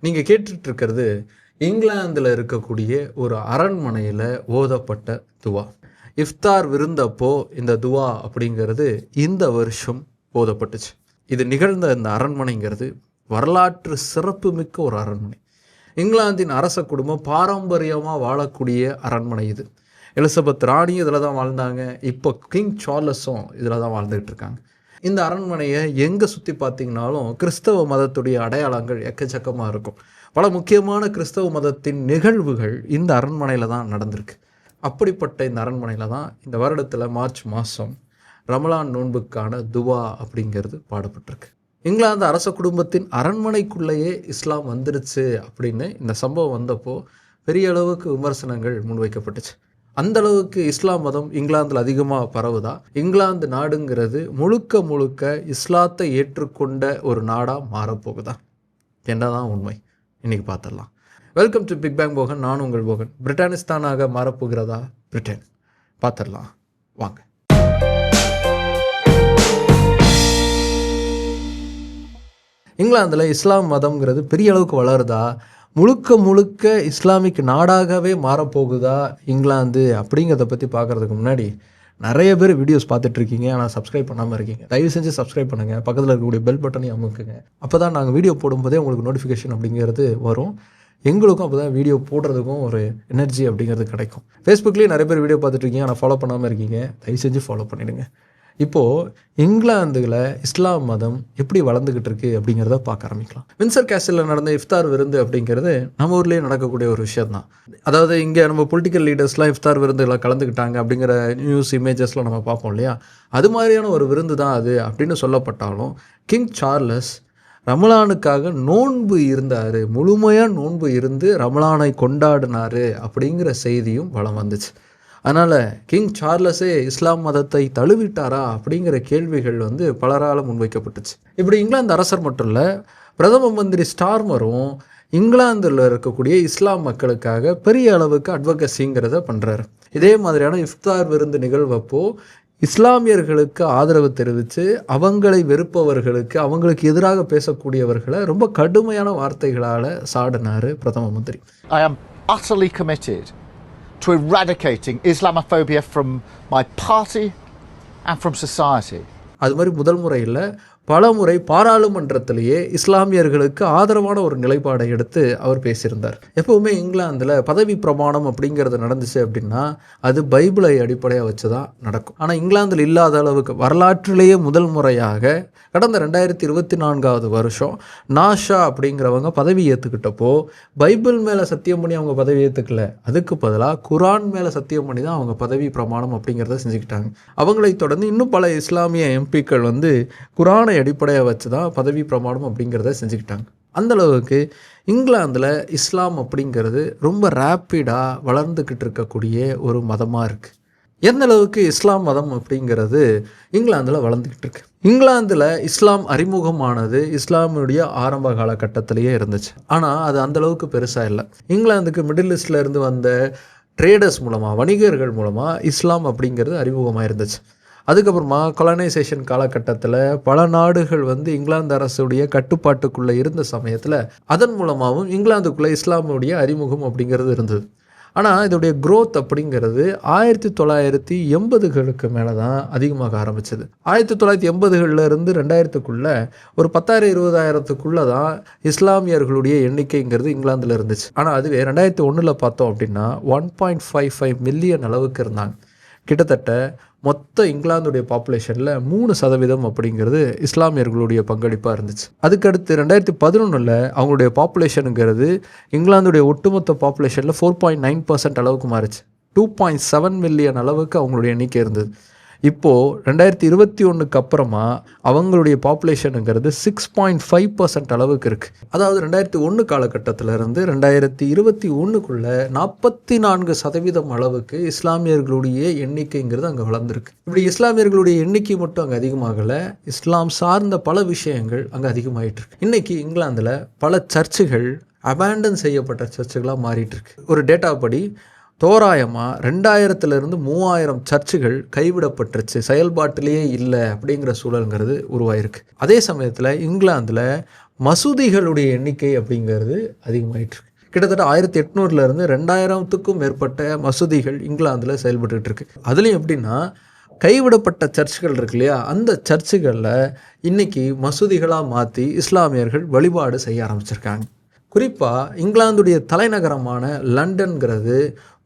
நீங்கள் கேட்டுட்டு இருக்கிறது இங்கிலாந்தில் இருக்கக்கூடிய ஒரு அரண்மனையில் ஓதப்பட்ட துவா. இஃப்தார் விருந்தப்போ இந்த துவா அப்படிங்கிறது இந்த வருஷம் ஓதப்பட்டுச்சு. இது நிகழ்ந்த இந்த அரண்மனைங்கிறது வரலாற்று சிறப்புமிக்க ஒரு அரண்மனை. இங்கிலாந்தின் அரச குடும்பம் பாரம்பரியமாக வாழக்கூடிய அரண்மனை இது. எலிசபெத் ராணியும் இதில் தான் வாழ்ந்தாங்க. இப்போ கிங் சார்லஸும் இதில் தான் வாழ்ந்துகிட்டு இருக்காங்க. இந்த அரண்மனையை எங்கே சுற்றி பார்த்தீங்கனாலும் கிறிஸ்தவ மதத்துடைய அடையாளங்கள் எக்கச்சக்கமாக இருக்கும். பல முக்கியமான கிறிஸ்தவ மதத்தின் நிகழ்வுகள் இந்த அரண்மனையில் தான் நடந்திருக்கு. அப்படிப்பட்ட இந்த அரண்மனையில் தான் இந்த வருடத்தில் மார்ச் மாதம் ரமலான் நோன்புக்கான துவா அப்படிங்கிறது பாடப்பட்டிருக்கு. இங்கிலாந்து அரச குடும்பத்தின் அரண்மனைக்குள்ளேயே இஸ்லாம் வந்துடுச்சு அப்படின்னு இந்த சம்பவம் வந்தப்போ பெரிய அளவுக்கு விமர்சனங்கள் முன்வைக்கப்பட்டுச்சு. அந்த அளவுக்கு இஸ்லாம் மதம் இங்கிலாந்தில் அதிகமாக பரவுதா? இங்கிலாந்து நாடுங்கிறது முழுக்க முழுக்க இஸ்லாத்தை ஏற்றுக்கொண்ட ஒரு நாடாக மாறப்போகுதா என்னதான் உண்மை. இன்னைக்கு பார்த்துடலாம் welcome to big bang Bogan நான் உங்கள் போகன். பிரிட்டானிஸ்தானாக மாறப்போகிறதா பிரிட்டன். பார்த்துடலாம் வாங்க. இங்கிலாந்தில் இஸ்லாம் மதம்ங்கிறது பெரிய அளவுக்கு வளருதா? முழுக்க முழுக்க இஸ்லாமிக் நாடாகவே மாறப்போகுதா இங்கிலாந்து அப்படிங்கிறத பற்றி பார்க்குறதுக்கு முன்னாடி நிறைய பேர் வீடியோஸ் பார்த்துட்ருக்கீங்க. ஆனால் சப்ஸ்கிரைப் பண்ணாமல் இருக்கீங்க. தயவு செஞ்சு சப்ஸ்கிரைப் பண்ணுங்கள் பக்கத்தில் இருக்கக்கூடிய பெல் பட்டனையும் அமுக்குங்க. அப்போ தான் நாங்கள் வீடியோ போடும்போதே உங்களுக்கு நோட்டிஃபிகேஷன் அப்படிங்கிறது வரும். எங்களுக்கும் அப்போ தான் வீடியோ போடுறதுக்கும் ஒரு எனர்ஜி அப்படிங்கிறது கிடைக்கும். ஃபேஸ்புக்லேயும் நிறைய பேர் வீடியோ பார்த்துட்ருக்கீங்க. ஆனால் ஃபாலோ பண்ணாமல் இருக்கீங்க. தயவு செஞ்சு ஃபாலோ பண்ணிவிடுங்க இப்போது இங்கிலாந்துல இஸ்லாம் மதம் எப்படி வளர்ந்துக்கிட்டு இருக்கு அப்படிங்கிறத பார்க்க ஆரம்பிக்கலாம். வின்சர் கேசலில் நடந்த இஃப்தார் விருந்து அப்படிங்கிறது நம்ம ஊர்லேயே நடக்கக்கூடிய ஒரு விஷயம் தான் அதாவது இங்கே நம்ம பொலிட்டிக்கல் லீடர்ஸ்லாம் இஃப்தார் விருந்துலாம் கலந்துக்கிட்டாங்க அப்படிங்கிற நியூஸ் இமேஜஸ்லாம் நம்ம பார்ப்போம் இல்லையா? அது மாதிரியான ஒரு விருந்து தான் அது அப்படின்னு சொல்லப்பட்டாலும் கிங் சார்லஸ் ரமலானுக்காக நோன்பு இருந்தார். முழுமையாக நோன்பு இருந்து ரமலானை கொண்டாடினார் அப்படிங்கிற செய்தியும் வளம் வந்துச்சு. அதனால் கிங் சார்லஸே இஸ்லாம் மதத்தை தழுவிட்டாரா அப்படிங்கிற கேள்விகள் வந்து பலரால் முன்வைக்கப்பட்டுச்சு. இப்படி இங்கிலாந்து அரசர் மட்டும் இல்லை பிரதம மந்திரி ஸ்டார்மரும் இங்கிலாந்தில் இருக்கக்கூடிய இஸ்லாம் மக்களுக்காக பெரிய அளவுக்கு அட்வொகசிங்கிறத பண்ணுறாரு இதே மாதிரியான இஃப்தார் விருந்து நிகழ்வப்போ இஸ்லாமியர்களுக்கு ஆதரவு தெரிவித்து அவங்களை வெறுப்பவர்களுக்கு அவங்களுக்கு எதிராக பேசக்கூடியவர்களை ரொம்ப கடுமையான வார்த்தைகளால் சாடினார் பிரதம மந்திரி. ஐ ஆம் utterly committed to eradicating Islamophobia from my party and from society. அது மாதிரி முதல் முறையில் பல முறை பாராளுமன்றத்திலேயே இஸ்லாமியர்களுக்கு ஆதரவான ஒரு நிலைப்பாடை எடுத்து அவர் பேசியிருந்தார். எப்போவுமே இங்கிலாந்தில் பதவி பிரமாணம் அப்படிங்கிறது நடந்துச்சு அப்படின்னா அது பைபிளை அடிப்படையாக வச்சு தான் நடக்கும். ஆனால் இங்கிலாந்தில் இல்லாத அளவுக்கு வரலாற்றிலேயே முதல் முறையாக கடந்த ரெண்டாயிரத்தி இருபத்தி நான்காவது வருஷம் நாஷா அப்படிங்கிறவங்க பதவி ஏற்றுக்கிட்டப்போ பைபிள் மேலே சத்தியம் பண்ணி அவங்க பதவி ஏற்றுக்கல அதுக்கு பதிலாக குரான் மேலே சத்தியம் பண்ணி தான் அவங்க பதவி பிரமாணம் அப்படிங்கிறத செஞ்சுக்கிட்டாங்க. அவங்களை தொடர்ந்து இன்னும் பல இஸ்லாமிய எம்பிக்கள் வந்து குரானை அடிப்படையாக வச்சு தான் பதவி பிரமாணம் அப்படிங்கிறத செஞ்சுக்கிட்டாங்க. அந்தளவுக்கு இங்கிலாந்தில் இஸ்லாம் அப்படிங்கிறது ரொம்ப ரேப்பிடாக வளர்ந்துக்கிட்டு இருக்கக்கூடிய ஒரு மதமாக இருக்குது எந்த அளவுக்கு இஸ்லாம் மதம் அப்படிங்கிறது இங்கிலாந்தில் வளர்ந்துக்கிட்டு இருக்கு. இங்கிலாந்தில் இஸ்லாம் அறிமுகமானது இஸ்லாமுடைய ஆரம்ப காலகட்டத்திலேயே இருந்துச்சு. ஆனால் அது அந்தளவுக்கு பெருசாக இல்லை. இங்கிலாந்துக்கு மிடில் ஈஸ்ட்ல இருந்து வந்த ட்ரேடர்ஸ் மூலமாக வணிகர்கள் மூலமாக இஸ்லாம் அப்படிங்கிறது அறிமுகமாக இருந்துச்சு அதுக்கப்புறமா கொலனைசேஷன் காலகட்டத்தில் பல நாடுகள் வந்து இங்கிலாந்து அரசுடைய கட்டுப்பாட்டுக்குள்ளே இருந்த சமயத்தில் அதன் மூலமாகவும் இங்கிலாந்துக்குள்ளே இஸ்லாமுடைய அறிமுகம் அப்படிங்கிறது இருந்தது. ஆனால் இதோடைய க்ரோத் அப்படிங்கிறது ஆயிரத்தி தொள்ளாயிரத்தி எண்பதுகளுக்கு மேலே தான் அதிகமாக ஆரம்பிச்சது. ஆயிரத்தி தொள்ளாயிரத்தி எண்பதுகளில் இருந்து ரெண்டாயிரத்துக்குள்ளே ஒரு பத்தாயிரம் இருபதாயிரத்துக்குள்ளே தான் இஸ்லாமியர்களுடைய எண்ணிக்கைங்கிறது இங்கிலாந்தில் இருந்துச்சு. ஆனால் அதுவே ரெண்டாயிரத்தி ஒன்றில் பார்த்தோம் அப்படின்னா one point five five million அளவுக்கு இருந்தாங்க. கிட்டத்தட்ட மொத்த இங்கிலாந்துடைய பாப்புலேஷனில் மூணு சதவீதம் அப்படிங்கிறது இஸ்லாமியர்களுடைய பங்களிப்பாக இருந்துச்சு. அதுக்கடுத்து ரெண்டாயிரத்தி பதினொன்றில் அவங்களுடைய பாப்புலேஷனுங்கிறது இங்கிலாந்துடைய ஒட்டுமொத்த பாப்புலேஷனில் ஃபோர் பாயிண்ட் நைன் பர்சன்ட் அளவுக்கு மாறிச்சு. டூ பாயிண்ட் செவன் மில்லியன் அளவுக்கு அவங்களுடைய எண்ணிக்கை இருந்தது. இப்போது ரெண்டாயிரத்தி இருபத்தி ஒன்றுக்கு அப்புறமா அவங்களுடைய பாப்புலேஷனுங்கிறது சிக்ஸ் பாயிண்ட் ஃபைவ் பர்சன்ட் அளவுக்கு இருக்குது அதாவது ரெண்டாயிரத்தி ஒன்று காலகட்டத்தில் இருந்து ரெண்டாயிரத்தி இருபத்தி ஒன்றுக்குள்ளே நாற்பத்தி நான்கு சதவீதம் அளவுக்கு இஸ்லாமியர்களுடைய எண்ணிக்கைங்கிறது அங்கே வளர்ந்துருக்கு. இப்படி இஸ்லாமியர்களுடைய எண்ணிக்கை மட்டும் அங்கே அதிகமாகலை இஸ்லாம் சார்ந்த பல விஷயங்கள் அங்கே அதிகமாகிட்டு இருக்கு. இன்றைக்கி இங்கிலாந்தில் பல சர்ச்சுகள் அபேண்டன் செய்யப்பட்ட சர்ச்சுகளாக மாறிட்டு இருக்கு. ஒரு டேட்டா படி தோராயமாக ரெண்டாயிரத்துலேருந்து மூவாயிரம் சர்ச்சுகள் கைவிடப்பட்டுருச்சு. செயல்பாட்டிலேயே இல்லை அப்படிங்கிற சூழலுங்கிறது உருவாயிருக்கு. அதே சமயத்தில் இங்கிலாந்தில் மசூதிகளுடைய எண்ணிக்கை அப்படிங்கிறது அதிகமாயிட்டு இருக்கு கிட்டத்தட்ட ஆயிரத்தி எட்நூறுலேருந்து ரெண்டாயிரத்துக்கும் மேற்பட்ட மசூதிகள் இங்கிலாந்தில் செயல்பட்டுட்டு இருக்கு அதுலேயும் எப்படின்னா கைவிடப்பட்ட சர்ச்சுகள் இருக்கு இல்லையா? அந்த சர்ச்சுகளில் இன்னைக்கு மசூதிகளாக மாற்றி இஸ்லாமியர்கள் வழிபாடு செய்ய ஆரம்பிச்சிருக்காங்க. குறிப்பாக இங்கிலாந்துடைய தலைநகரமான லண்டன்கிறது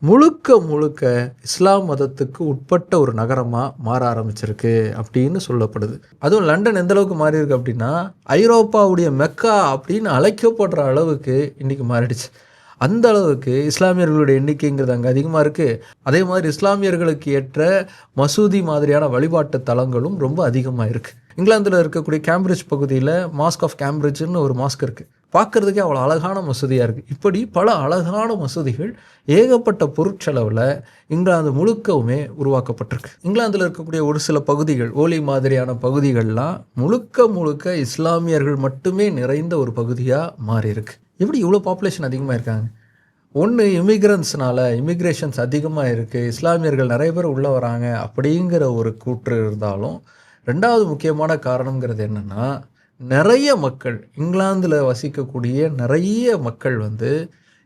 முழுக்க முழுக்க இஸ்லாம் மதத்துக்கு உட்பட்ட ஒரு நகரமாக மாற ஆரம்பிச்சிருக்கு அப்படின்னு சொல்லப்படுது. அதுவும் லண்டன் எந்த அளவுக்கு மாறி இருக்கு அப்படின்னா ஐரோப்பாவுடைய மெக்கா அப்படின்னு அழைக்கப்படுற அளவுக்கு இன்னைக்கு மாறிடுச்சு. அந்த அளவுக்கு இஸ்லாமியர்களுடைய எண்ணிக்கைங்கிறது அங்கே அதிகமாக இருக்குது அதே மாதிரி இஸ்லாமியர்களுக்கு ஏற்ற மசூதி மாதிரியான வழிபாட்டு தலங்களும் ரொம்ப அதிகமாக இருக்குது இங்கிலாந்தில் இருக்கக்கூடிய கேம்பிரிட்ஜ் பகுதியில் மாஸ்க் ஆஃப் கேம்பிரிட்ஜ்னு ஒரு மாஸ்க் இருக்குது பார்க்குறதுக்கே அவ்வளோ அழகான மசூதியாக இருக்குது இப்படி பல அழகான மசூதிகள் ஏகப்பட்ட பொருட்செலவில் இங்கிலாந்து முழுக்கவுமே உருவாக்கப்பட்டிருக்கு. இங்கிலாந்தில் இருக்கக்கூடிய ஒரு சில பகுதிகள் ஓலி மாதிரியான பகுதிகள்லாம் முழுக்க முழுக்க இஸ்லாமியர்கள் மட்டுமே நிறைந்த ஒரு பகுதியாக மாறியிருக்கு. எப்படி இவ்வளோ பாப்புலேஷன் அதிகமாக இருக்காங்க? ஒன்று இமிக்ரன்ஸ்னால இமிக்ரேஷன்ஸ் அதிகமாக இருக்குது இஸ்லாமியர்கள் நிறைய பேர் உள்ளே வராங்க அப்படிங்கிற ஒரு கூற்று இருந்தாலும் ரெண்டாவது முக்கியமான காரணங்கிறது என்னென்னா நிறைய மக்கள் இங்கிலாந்தில் வசிக்கக்கூடிய நிறைய மக்கள் வந்து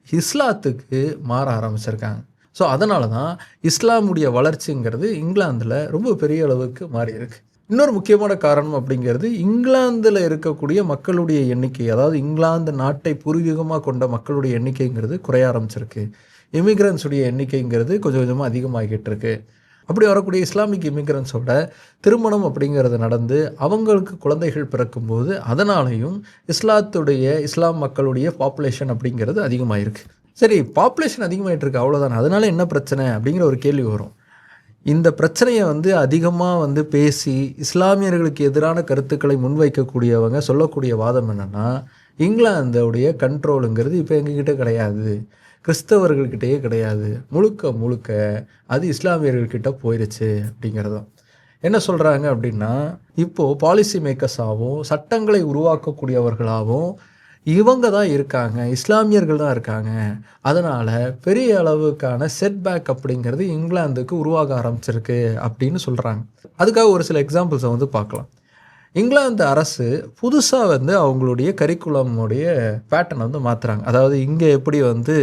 இஸ்லாத்துக்கு மாற ஆரம்பிச்சிருக்காங்க. ஸோ அதனால தான் இஸ்லாமுடைய வளர்ச்சிங்கிறது இங்கிலாந்தில் ரொம்ப பெரிய அளவுக்கு மாறி இருக்கு இன்னொரு முக்கியமான காரணம் அப்படிங்கிறது இங்கிலாந்தில் இருக்கக்கூடிய மக்களுடைய எண்ணிக்கை அதாவது இங்கிலாந்து நாட்டை பூர்வீகமாக கொண்ட மக்களுடைய எண்ணிக்கைங்கிறது குறைய ஆரம்பிச்சிருக்கு. இமிக்ரன்ஸுடைய எண்ணிக்கைங்கிறது கொஞ்சம் கொஞ்சமாக அதிகமாகிட்டு இருக்குது அப்படி வரக்கூடிய இஸ்லாமிக் இமிக்ரன்ஸோட திருமணம் அப்படிங்கிறது நடந்து அவங்களுக்கு குழந்தைகள் பிறக்கும்போது அதனாலையும் இஸ்லாத்துடைய இஸ்லாம் மக்களுடைய பாப்புலேஷன் அப்படிங்கிறது அதிகமாகிருக்கு சரி பாப்புலேஷன் அதிகமாயிட்டு இருக்கு அவ்வளோதான் அதனால என்ன பிரச்சனை அப்படிங்கிற ஒரு கேள்வி வரும். இந்த பிரச்சனையை வந்து அதிகமாக வந்து பேசி இஸ்லாமியர்களுக்கு எதிரான கருத்துக்களை முன்வைக்கக்கூடியவங்க சொல்லக்கூடிய வாதம் என்னென்னா இங்கிலாந்தோடைய கண்ட்ரோலுங்கிறது இப்போ எங்ககிட்ட கிடையாது. கிறிஸ்தவர்கள்கிட்டயே கிடையாது. முழுக்க முழுக்க அது இஸ்லாமியர்கள்கிட்ட போயிடுச்சு அப்படிங்கிறதும் என்ன சொல்கிறாங்க அப்படின்னா இப்போது பாலிசி மேக்கர்ஸாகவும் சட்டங்களை உருவாக்கக்கூடியவர்களாகவும் இவங்க தான் இருக்காங்க இஸ்லாமியர்கள் தான் இருக்காங்க. அதனால் பெரிய அளவுக்கான செட்பேக் அப்படிங்கிறது இங்கிலாந்துக்கு உருவாக ஆரம்பிச்சிருக்கு அப்படின்னு சொல்கிறாங்க அதுக்காக ஒரு சில எக்ஸாம்பிள்ஸை வந்து பார்க்கலாம். இங்கிலாந்து அரசு புதுசாக வந்து அவங்களுடைய கரிக்குலமுடைய பேட்டர்ன் வந்து மாற்றுறாங்க அதாவது இங்கே எப்படி வந்து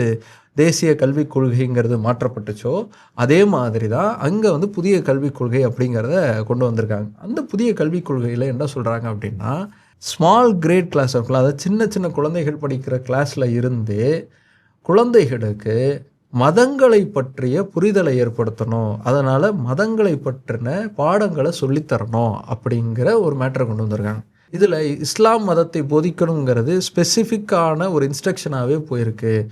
தேசிய கல்விக் கொள்கைங்கிறது மாற்றப்பட்டுச்சோ அதே மாதிரி தான் அங்கே வந்து புதிய கல்விக் கொள்கை அப்படிங்கிறத கொண்டு வந்திருக்காங்க. அந்த புதிய கல்விக் கொள்கையில் என்ன சொல்கிறாங்க அப்படின்னா ஸ்மால் கிரேட் கிளாஸ் இருக்குல்ல அதாவது சின்ன சின்ன குழந்தைகள் படிக்கிற கிளாஸில் இருந்தே குழந்தைகளுக்கு மதங்களை பற்றிய புரிதலை ஏற்படுத்தணும். அதனால் மதங்களை பற்றின பாடங்களை சொல்லித்தரணும் அப்படிங்கிற ஒரு மேட்டரை கொண்டு வந்திருக்காங்க. இதில் இஸ்லாம் மதத்தை போதிக்கணுங்கிறது ஸ்பெசிஃபிக்கான ஒரு இன்ஸ்ட்ரக்ஷனாகவே போயிருக்கு.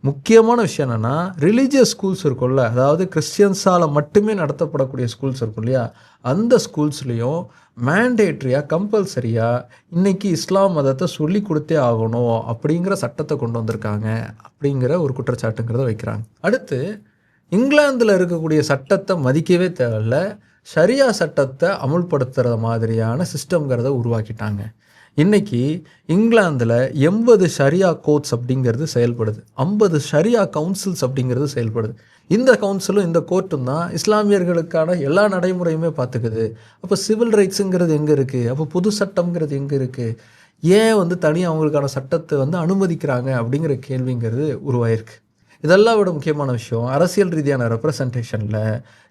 முக்கியமான விஷயம் என்னென்னா ரிலீஜியஸ் ஸ்கூல்ஸ் இருக்கும்ல அதாவது கிறிஸ்டியன்ஸால் மட்டுமே நடத்தப்படக்கூடிய ஸ்கூல்ஸ் இருக்கும் இல்லையா? அந்த ஸ்கூல்ஸ்லேயும் மேண்டேட்ரியாக கம்பல்சரியாக இன்றைக்கி இஸ்லாம் மதத்தை சொல்லி கொடுத்தே ஆகணும் அப்படிங்கிற சட்டத்தை கொண்டு வந்திருக்காங்க அப்படிங்கிற ஒரு குற்றச்சாட்டுங்கிறத வைக்கிறாங்க. அடுத்து இங்கிலாந்தில் இருக்கக்கூடிய சட்டத்தை மதிக்கவே தேவையில்ல ஷரியா சட்டத்தை அமுல்படுத்துகிற மாதிரியான சிஸ்டம்ங்கிறத உருவாக்கிட்டாங்க. இன்னைக்கு இங்கிலாந்தில் எண்பது ஷரியா கோர்ட்ஸ் அப்படிங்கிறது செயல்படுது. ஐம்பது ஷரியா கவுன்சில்ஸ் அப்படிங்கிறது செயல்படுது. இந்த கவுன்சிலும் இந்த கோர்ட்டும் தான் இஸ்லாமியர்களுக்கான எல்லா நடைமுறையுமே பார்த்துக்குது. அப்போ சிவில் ரைட்ஸுங்கிறது எங்கே இருக்குது அப்போ புது சட்டம்ங்கிறது எங்கே இருக்குது ஏன் வந்து தனியாக அவங்களுக்கான சட்டத்தை வந்து அனுமதிக்கிறாங்க அப்படிங்கிற கேள்விங்கிறது உருவாயிருக்கு. இதெல்லாம் விட முக்கியமான விஷயம் அரசியல் ரீதியான ரெப்ரசன்டேஷனில்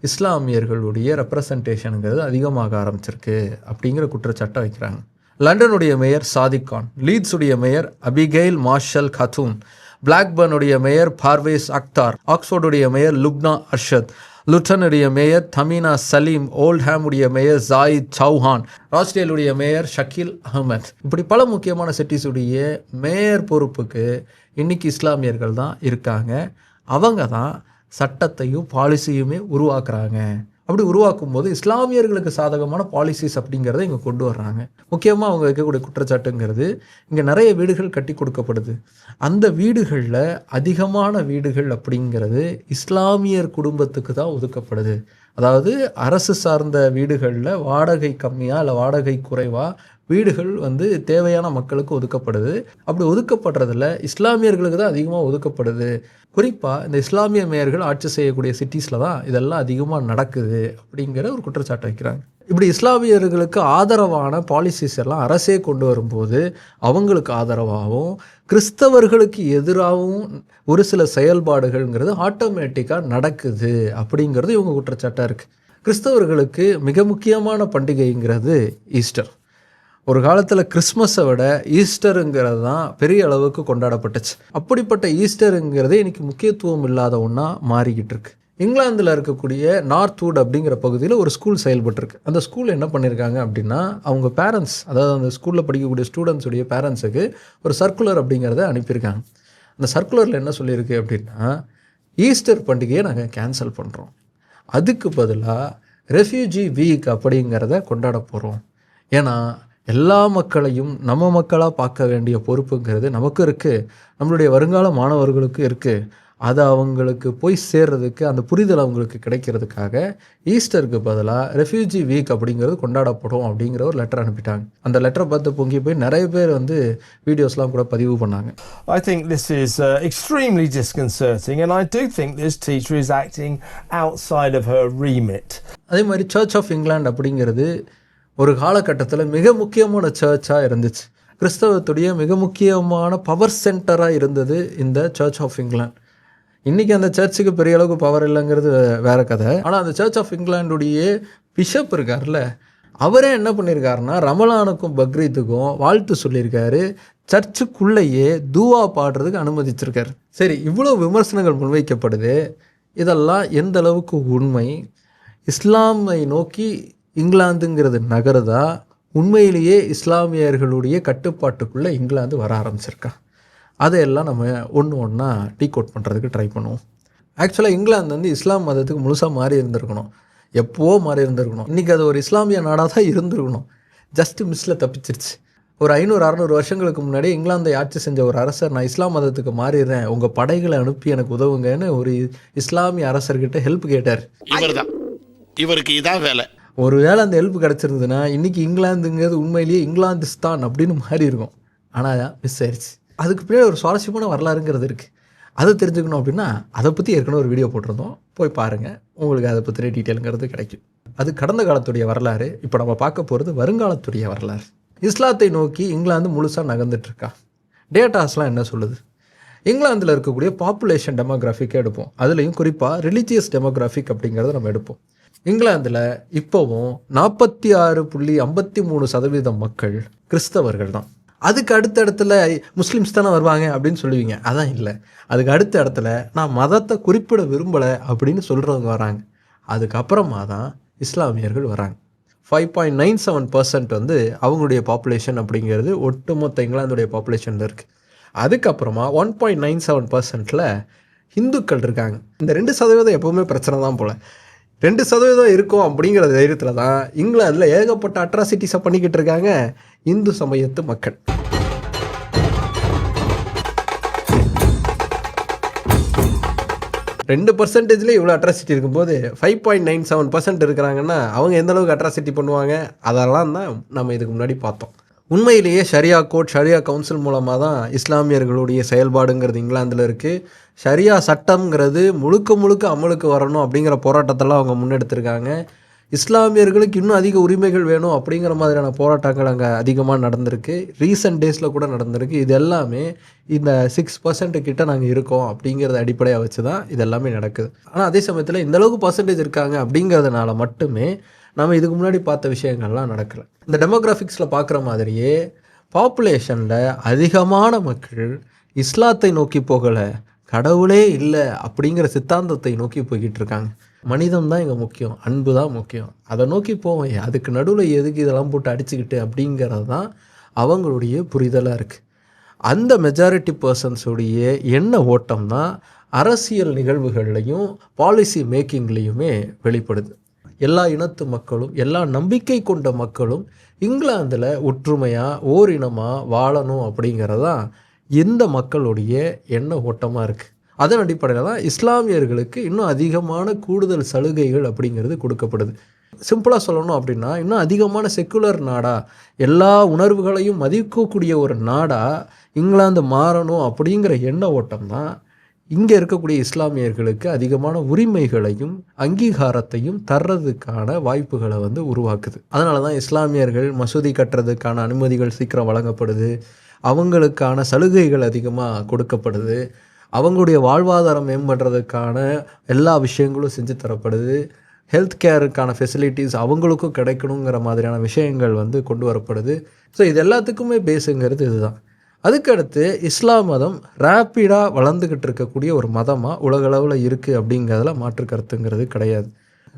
இஸ்லாமியர்களுடைய ரெப்ரசன்டேஷனுங்கிறது அதிகமாக ஆரம்பிச்சிருக்கு அப்படிங்கிற குற்றச்சாட்டை வைக்கிறாங்க. லண்டனுடைய மேயர் சாதிக் கான் லீட்ஸுடைய மேயர் அபிகெயில் மார்ஷல் கத்தூன் பிளாக்பர்னுடைய மேயர் பார்வேஸ் அக்தார் ஆக்ஸ்போர்டுடைய மேயர் லுப்னா அர்ஷத் லுட்டனுடைய மேயர் தமீனா சலீம் ஓல்ட்ஹாமுடைய மேயர் ஜாயித் சௌஹான் ராஸ்டேலுடைய மேயர் ஷக்கீல் அஹமத். இப்படி பல முக்கியமான சிட்டிஸுடைய மேயர் பொறுப்புக்கு இன்னைக்கு இஸ்லாமியர்கள் தான் இருக்காங்க. அவங்க தான் சட்டத்தையும் பாலிசியுமே உருவாக்குறாங்க. அப்படி உருவாக்கும் போது இஸ்லாமியர்களுக்கு சாதகமான பாலிசிஸ் அப்படிங்கிறத இங்கே கொண்டு வர்றாங்க. முக்கியமாக அவங்க வைக்கக்கூடிய குற்றச்சாட்டுங்கிறது இங்கே நிறைய வீடுகள் கட்டி கொடுக்கப்படுது. அந்த வீடுகளில் அதிகமான வீடுகள் அப்படிங்கிறது இஸ்லாமியர் குடும்பத்துக்கு தான் ஒதுக்கப்படுது. அதாவது அரசு சார்ந்த வீடுகளில் வாடகை கம்மியாக இல்லை வாடகை குறைவாக வீடுகள் வந்து தேவையான மக்களுக்கு ஒதுக்கப்படுது. அப்படி ஒதுக்கப்படுறதுல இஸ்லாமியர்களுக்கு தான் அதிகமாக ஒதுக்கப்படுது. குறிப்பாக இந்த இஸ்லாமிய மேயர்கள் ஆட்சி செய்யக்கூடிய சிட்டிஸில் தான் இதெல்லாம் அதிகமாக நடக்குது அப்படிங்கிற ஒரு குற்றச்சாட்டை வைக்கிறாங்க. இப்படி இஸ்லாமியர்களுக்கு ஆதரவான பாலிசிஸ் எல்லாம் அரசே கொண்டு வரும்போது அவங்களுக்கு ஆதரவாகவும் கிறிஸ்தவர்களுக்கு எதிராகவும் ஒரு சில செயல்பாடுகள்ங்கிறது ஆட்டோமேட்டிக்காக நடக்குது அப்படிங்கிறது இவங்க குற்றச்சாட்டாக இருக்குது கிறிஸ்தவர்களுக்கு மிக முக்கியமான பண்டிகைங்கிறது ஈஸ்டர் ஒரு காலத்தில் கிறிஸ்மஸை விட ஈஸ்டருங்கிறது தான் பெரிய அளவுக்கு கொண்டாடப்பட்டுச்சு. அப்படிப்பட்ட ஈஸ்டருங்கிறதே இன்னைக்கு முக்கியத்துவம் இல்லாத ஒன்றா மாறிக்கிட்டு இருக்கு. இங்கிலாந்தில் இருக்கக்கூடிய நார்த்வுட் அப்படிங்கிற பகுதியில் ஒரு ஸ்கூல் செயல்பட்டுருக்கு. அந்த ஸ்கூல் என்ன பண்ணியிருக்காங்க அப்படின்னா அவங்க பேரண்ட்ஸ் அதாவது அந்த ஸ்கூலில் படிக்கக்கூடிய ஸ்டூடெண்ட்ஸுடைய பேரண்ட்ஸுக்கு ஒரு சர்க்குலர் அப்படிங்கிறத அனுப்பியிருக்காங்க. அந்த சர்க்குலரில் என்ன சொல்லியிருக்கு அப்படின்னா ஈஸ்டர் பண்டிகையை நாங்கள் கேன்சல் பண்ணுறோம் அதுக்கு பதிலாக ரெஃப்யூஜி வீக் அப்படிங்கிறத கொண்டாட போகிறோம் ஏன்னா எல்லா மக்களையும் நம்ம மக்களாக பார்க்க வேண்டிய பொறுப்புங்கிறது நமக்கும் இருக்குது நம்மளுடைய வருங்கால மாணவர்களுக்கும் இருக்குது அது அவங்களுக்கு போய் சேர்றதுக்கு அந்த புரிதல் அவங்களுக்கு கிடைக்கிறதுக்காக ஈஸ்டருக்கு பதிலாக ரெஃப்யூஜி வீக் அப்படிங்கிறது கொண்டாடப்படும் அப்படிங்கிற ஒரு லெட்டர் அனுப்பிட்டாங்க. அந்த லெட்டரை பார்த்து பொங்கி போய் நிறைய பேர் வந்து வீடியோஸ்லாம் கூட பதிவு பண்ணாங்க. I think this is uh, extremely disconcerting, and I do think this teacher is acting outside of her remit. அதே மாதிரி சர்ச் ஆஃப் இங்கிலாந்து அப்படிங்கிறது ஒரு காலகட்டத்தில் மிக முக்கியமான சர்ச்சாக இருந்துச்சு. கிறிஸ்தவத்துடைய மிக முக்கியமான பவர் சென்டராக இருந்தது இந்த சர்ச் ஆஃப் இங்கிலாந்து இன்றைக்கி அந்த சர்ச்சுக்கு பெரிய அளவுக்கு பவர் இல்லைங்கிறது வேற கதை. ஆனால் அந்த சர்ச் ஆஃப் இங்கிலாண்டுடைய பிஷப் இருக்கார்ல அவரே என்ன பண்ணியிருக்காருன்னா ரமலானுக்கும் பக்ரீத்துக்கும் வாழ்த்து சொல்லியிருக்காரு. சர்ச்சுக்குள்ளேயே தூவா பாடுறதுக்கு அனுமதிச்சிருக்காரு. சரி இவ்வளோ விமர்சனங்கள் முன்வைக்கப்படுது. இதெல்லாம் எந்த அளவுக்கு உண்மை? இஸ்லாமை நோக்கி இங்கிலாந்துங்கிறது நகருதா? உண்மையிலேயே இஸ்லாமியர்களுடைய கட்டுப்பாட்டுக்குள்ளே இங்கிலாந்து வர ஆரம்பிச்சிருக்கா? அதையெல்லாம் நம்ம ஒன்று ஒன்றா டீகோட் பண்ணுறதுக்கு ட்ரை பண்ணுவோம். ஆக்சுவலாக இங்கிலாந்து வந்து இஸ்லாம் மதத்துக்கு முழுசாக மாறி இருந்திருக்கணும். எப்போவோ மாறி இருந்திருக்கணும். இன்றைக்கி அது ஒரு இஸ்லாமிய நாடாக தான் இருந்திருக்கணும் ஜஸ்ட் மிஸ்ஸில் தப்பிச்சிருச்சு. ஒரு ஐநூறு அறநூறு வருஷங்களுக்கு முன்னாடி இங்கிலாந்தை ஆட்சி செஞ்ச ஒரு அரசர் நான் இஸ்லாம் மதத்துக்கு மாறிடுறேன். உங்கள் படைகளை அனுப்பி எனக்கு உதவுங்கன்னு ஒரு இஸ்லாமிய அரசர்கிட்ட ஹெல்ப் கேட்டார். இவர் தான் இவருக்கு இதான் வேலை. ஒருவேளை அந்த ஹெல்ப் கிடச்சிருந்ததுன்னா இன்றைக்கி இங்கிலாந்துங்கிறது உண்மையிலேயே இங்கிலாந்துஸ்தான் அப்படின்னு மாறி இருக்கும். ஆனால் மிஸ் ஆயிடுச்சு அதுக்கு பின்னாடி ஒரு சுவாரஸ்யமான வரலாறுங்கிறது இருக்குது அதை தெரிஞ்சுக்கணும் அப்படின்னா அதை பற்றி ஏற்கனவே ஒரு வீடியோ போட்டிருந்தோம். போய் பாருங்கள் உங்களுக்கு அதை பற்றின டீட்டெயிலுங்கிறது கிடைக்கும். அது கடந்த காலத்துடைய வரலாறு. இப்போ நம்ம பார்க்க போகிறது வருங்காலத்துடைய வரலாறு. இஸ்லாத்தை நோக்கி இங்கிலாந்து முழுசாக நகர்ந்துட்டுருக்கா. டேட்டாஸ்லாம் என்ன சொல்லுது? இங்கிலாந்தில் இருக்கக்கூடிய பாப்புலேஷன் டெமோகிராஃபிக் எடுப்போம். அதுலேயும் குறிப்பாக ரிலீஜியஸ் டெமோகிராஃபிக் அப்படிங்கிறத நம்ம எடுப்போம். இங்கிலாந்தில் இப்போவும் நாற்பத்தி ஆறு புள்ளி ஐம்பத்தி மூணு சதவீதம் மக்கள் கிறிஸ்தவர்கள் தான் அதுக்கு அடுத்த இடத்துல முஸ்லீம்ஸ் தானே வருவாங்க அப்படின்னு சொல்லுவீங்க. அதான் இல்லை. அதுக்கு அடுத்த இடத்துல நான் மதத்தை குறிப்பிட விரும்பலை அப்படின்னு சொல்கிறவங்க வராங்க. அதுக்கப்புறமா தான் இஸ்லாமியர்கள் வராங்க. Five point nine seven percent வந்து அவங்களுடைய பாப்புலேஷன் அப்படிங்கிறது ஒட்டுமொத்த இங்கிலாந்துடைய பாப்புலேஷனில் இருக்குது அதுக்கப்புறமா ஒன் பாயிண்ட் நைன் செவன் பர்சன்ட்டில் ஹிந்துக்கள் இருக்காங்க. இந்த ரெண்டு சதவீதம் எப்போவுமே பிரச்சனை தான் போல். ரெண்டு சதவீதம் இருக்கும் அப்படிங்கிற தைரியத்தில் தான் இங்கிலாந்தில் ஏகப்பட்ட அட்ராசிட்டிஸை பண்ணிக்கிட்டு இருக்காங்க இந்து சமயத்து மக்கள். ரெண்டு பர்சன்டேஜ்லேயே இவ்வளோ அட்ராசிட்டி இருக்கும்போது five point nine seven percent இருக்கிறாங்கன்னா அவங்க எந்த அளவுக்கு அட்ராசிட்டி பண்ணுவாங்க? அதெல்லாம் தான் நம்ம இதுக்கு முன்னாடி பார்த்தோம். உண்மையிலேயே ஷரியா கோர்ட் ஷரியா கவுன்சில் மூலமாக தான் இஸ்லாமியர்களுடைய செயல்பாடுங்கிறது இங்கிலாந்தில் இருக்குது ஷரியா சட்டம்ங்கிறது முழுக்க முழுக்க அமலுக்கு வரணும் அப்படிங்கிற போராட்டத்தெல்லாம் அவங்க முன்னெடுத்திருக்காங்க. இஸ்லாமியர்களுக்கு இன்னும் அதிக உரிமைகள் வேணும் அப்படிங்கிற மாதிரியான போராட்டங்கள் அங்கே அதிகமாக நடந்திருக்கு. ரீசெண்ட் டேஸில் கூட நடந்திருக்கு. இது எல்லாமே இந்த சிக்ஸ் பர்சன்ட்டு கிட்ட நாங்கள் இருக்கோம் அப்படிங்கிறத அடிப்படையாக வச்சு தான் இது எல்லாமே நடக்குது. ஆனால் அதே சமயத்தில் இந்த அளவுக்கு பர்சன்டேஜ் இருக்காங்க அப்படிங்கிறதுனால மட்டுமே நம்ம இதுக்கு முன்னாடி பார்த்த விஷயங்கள்லாம் நடக்கலை. இந்த டெமோகிராஃபிக்ஸில் பார்க்குற மாதிரியே பாப்புலேஷனில் அதிகமான மக்கள் இஸ்லாத்தை நோக்கி போகலை கடவுளே இல்லை அப்படிங்கிற சித்தாந்தத்தை நோக்கி போய்கிட்டு இருக்காங்க. மனிதம் தான் இங்கே முக்கியம் அன்பு தான் முக்கியம். அதை நோக்கி போவோம் அதுக்கு நடுவில் எதுக்கு இதெல்லாம் போட்டு அடிச்சுக்கிட்டு அப்படிங்கிறது தான் அவங்களுடைய புரிதலாக இருக்குது அந்த மெஜாரிட்டி பர்சன்ஸுடைய என்ன ஓட்டம் தான் அரசியல் நிகழ்வுகள்லையும் பாலிசி மேக்கிங்லேயுமே வெளிப்படுது. எல்லா இனத்து மக்களும் எல்லா நம்பிக்கை கொண்ட மக்களும் இங்கிலாந்தில் ஒற்றுமையாக ஓரினமாக வாழணும் அப்படிங்கிறதான் இந்த மக்களுடைய எண்ண ஓட்டமாக இருக்குது அதன் அடிப்படையில் தான் இஸ்லாமியர்களுக்கு இன்னும் அதிகமான கூடுதல் சலுகைகள் அப்படிங்கிறது கொடுக்கப்படுது. சிம்பிளாக சொல்லணும் அப்படின்னா இன்னும் அதிகமான செக்குலர் நாடா எல்லா உணர்வுகளையும் மதிக்கக்கூடிய ஒரு நாடாக இங்கிலாந்து மாறணும் அப்படிங்கிற எண்ண ஓட்டம் தான் இங்கே இருக்கக்கூடிய இஸ்லாமியர்களுக்கு அதிகமான உரிமைகளையும் அங்கீகாரத்தையும் தர்றதுக்கான வாய்ப்புகளை வந்து உருவாக்குது. அதனால தான் இஸ்லாமியர்கள் மசூதி கட்டுறதுக்கான அனுமதிகள் சீக்கிரம் வழங்கப்படுது. அவங்களுக்கான சலுகைகள் அதிகமாக கொடுக்கப்படுது. அவங்களுடைய வாழ்வாதாரம் மேம்படுறதுக்கான எல்லா விஷயங்களும் செஞ்சு தரப்படுது. ஹெல்த் கேருக்கான ஃபெசிலிட்டிஸ் அவங்களுக்கும் கிடைக்கணுங்கிற மாதிரியான விஷயங்கள் வந்து கொண்டு வரப்படுது. ஸோ இது எல்லாத்துக்குமே பேஸுங்கிறது இதுதான். அதுக்கடுத்து இஸ்லாம் மதம் ரேப்பிடாக வளர்ந்துக்கிட்டு இருக்கக்கூடிய ஒரு மதமாக உலகளவில் இருக்குது அப்படிங்கிறதுல மாற்று கருத்துங்கிறது கிடையாது.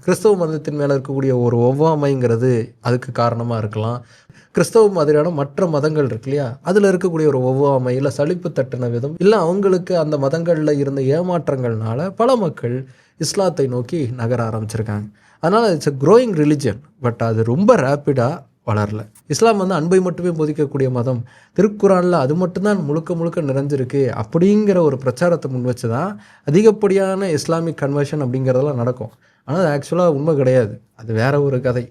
கிறிஸ்தவ மதத்தின் மேலே இருக்கக்கூடிய ஒரு ஒவ்வாமைங்கிறது அதுக்கு காரணமாக இருக்கலாம். கிறிஸ்தவ மாதிரியான மற்ற மதங்கள் இருக்கு இல்லையா? அதில் இருக்கக்கூடிய ஒரு ஒவ்வாமை இல்லை சலிப்பு தட்டின விதம் இல்லை அவங்களுக்கு அந்த மதங்களில் இருந்த ஏமாற்றங்கள்னால பல மக்கள் இஸ்லாத்தை நோக்கி நகர ஆரம்பிச்சிருக்காங்க. அதனால் it's a growing religion but அது ரொம்ப ரேப்பிடாக வளரல. இஸ்லாம் வந்து அன்பை மட்டுமே போதிக்கக்கூடிய மதம். திருக்குறானில் அது மட்டும்தான் முழுக்க முழுக்க நிறைஞ்சிருக்கு அப்படிங்கிற ஒரு பிரச்சாரத்தை முன் வச்சு தான் அதிகப்படியான இஸ்லாமிக் கன்வர்ஷன் அப்படிங்கிறதெல்லாம் நடக்கும். ஆனால் அது ஆக்சுவலாக உண்மை கிடையாது. அது வேற ஒரு கதை.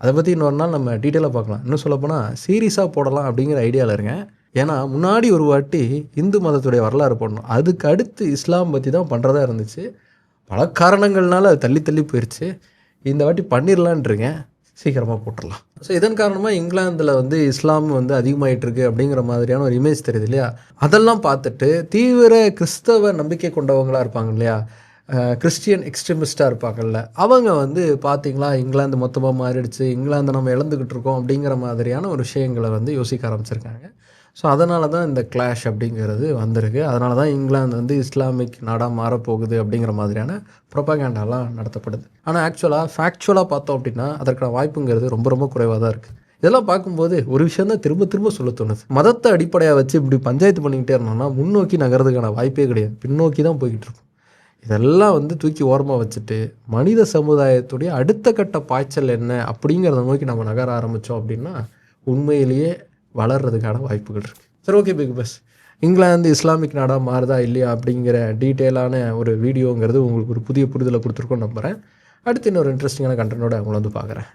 அதை பற்றி இன்னொரு நாள் நம்ம டீட்டெயிலாக பார்க்கலாம். இன்னும் சொல்லப்போனால் சீரியஸாக போடலாம் அப்படிங்கிற ஐடியாவில் இருக்கேன். ஏன்னா முன்னாடி ஒரு வாட்டி இந்து மதத்துடைய வரலாறு போடணும். அதுக்கு அடுத்து இஸ்லாம் பற்றி தான் பண்ணுறதா இருந்துச்சு. பல காரணங்கள்னால அது தள்ளி தள்ளி போயிடுச்சு இந்த வாட்டி பண்ணிடலான் இருக்கேன். சீக்கிரமாக போட்டுடலாம். ஸோ இதன் காரணமாக இங்கிலாந்தில் வந்து இஸ்லாம் வந்து அதிகமாயிட்டிருக்கு அப்படிங்கிற மாதிரியான ஒரு இமேஜ் தெரியுது இல்லையா? அதெல்லாம் பார்த்துட்டு தீவிர கிறிஸ்தவ நம்பிக்கை கொண்டவங்களா இருப்பாங்க இல்லையா? கிறிஸ்டியன் எக்ஸ்ட்ரீமிஸ்டாக இருப்பாங்கல்ல. அவங்க வந்து பார்த்திங்களா இங்கிலாந்து மொத்தமாக மாறிடுச்சு இங்கிலாந்து நம்ம இழந்துக்கிட்டு இருக்கோம் அப்படிங்கிற மாதிரியான ஒரு விஷயங்களை வந்து யோசிக்க ஆரம்பிச்சிருக்காங்க. ஸோ அதனால தான் இந்த கிளாஷ் அப்படிங்கிறது வந்திருக்கு. அதனால தான் இங்கிலாந்து வந்து இஸ்லாமிக் நாடாக மாறப்போகுது அப்படிங்கிற மாதிரியான ப்ரொபகேண்டாலாம் நடத்தப்படுது. ஆனால் ஆக்சுவலாக ஃபேக்சுவலாக பார்த்தோம் அப்படின்னா அதற்கான வாய்ப்புங்கிறது ரொம்ப ரொம்ப குறைவாக தான் இருக்குது இதெல்லாம் பார்க்கும்போது ஒரு விஷயம் தான் திரும்ப திரும்ப சொல்ல தோணுது. மதத்தை அடிப்படையாக வச்சு இப்படி பஞ்சாயத்து பண்ணிக்கிட்டே இருந்தோம்னா முன்னோக்கி நகர்றதுக்கான வாய்ப்பே கிடையாது. பின்னோக்கி தான் போய்கிட்டு இருக்கும். இதெல்லாம் வந்து தூக்கி ஓரமாக வச்சுட்டு மனித சமுதாயத்துடைய அடுத்த கட்ட பாய்ச்சல் என்ன அப்படிங்கிறத நோக்கி நம்ம நகர ஆரம்பித்தோம் அப்படின்னா உண்மையிலேயே வளர்றதுக்கான வாய்ப்புகள் இருக்குது சரி ஓகே பிக் பஸ் இங்கிலாந்து இஸ்லாமிக் நாடாக மாறுதா இல்லையா அப்படிங்கிற டீட்டெயிலான ஒரு வீடியோங்கிறது உங்களுக்கு ஒரு புதிய புரிதலை கொடுத்துருக்கோன்னு நம்புகிறேன் அடுத்து இன்னொரு இன்ட்ரெஸ்டிங்கான கண்டனோட உங்களை வந்து பார்க்குறேன்.